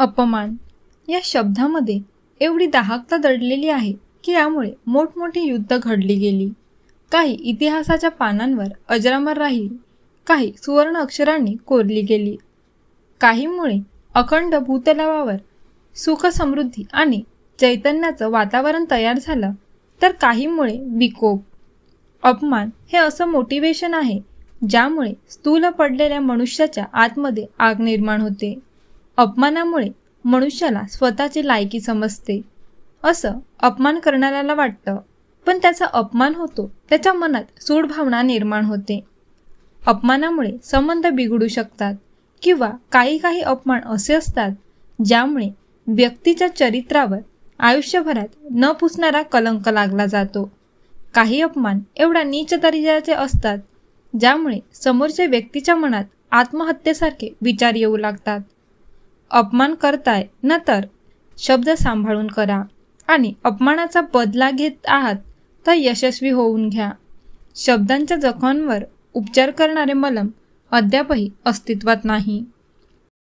अपमान. या शब्दामध्ये एवढी दाहकता दडलेली आहे की यामुळे मोठमोठी युद्ध घडली गेली. काही इतिहासाच्या पानांवर अजरामर राहिली. काही सुवर्ण अक्षरांनी कोरली गेली. काहीमुळे अखंड भूतलावावर सुख समृद्धी आणि चैतन्याचं वातावरण तयार झालं तर काहीमुळे विकोप. अपमान हे असं मोटिवेशन आहे ज्यामुळे स्थूल पडलेल्या मनुष्याच्या आतमध्ये आग निर्माण होते. अपमानामुळे मनुष्याला स्वतःची लायकी समजते. असं अपमान करणाऱ्याला वाटतं. पण त्याचा अपमान होतो त्याच्या मनात सूड भावना निर्माण होते. अपमानामुळे संबंध बिघडू शकतात किंवा काही काही अपमान असे असतात ज्यामुळे व्यक्तीच्या चरित्रावर आयुष्यभरात न पुसणारा कलंक लागला जातो. काही अपमान एवढा नीच दर्जाचे असतात ज्यामुळे समोरच्या व्यक्तीच्या मनात आत्महत्येसारखे विचार येऊ लागतात. अपमान करताय न तर शब्द सांभाळून करा. आणि अपमानाचा बदला घेत आहात तर यशस्वी होऊन घ्या. शब्दांच्या जखमांवर उपचार करणारे मलम अद्यापही अस्तित्वात नाही.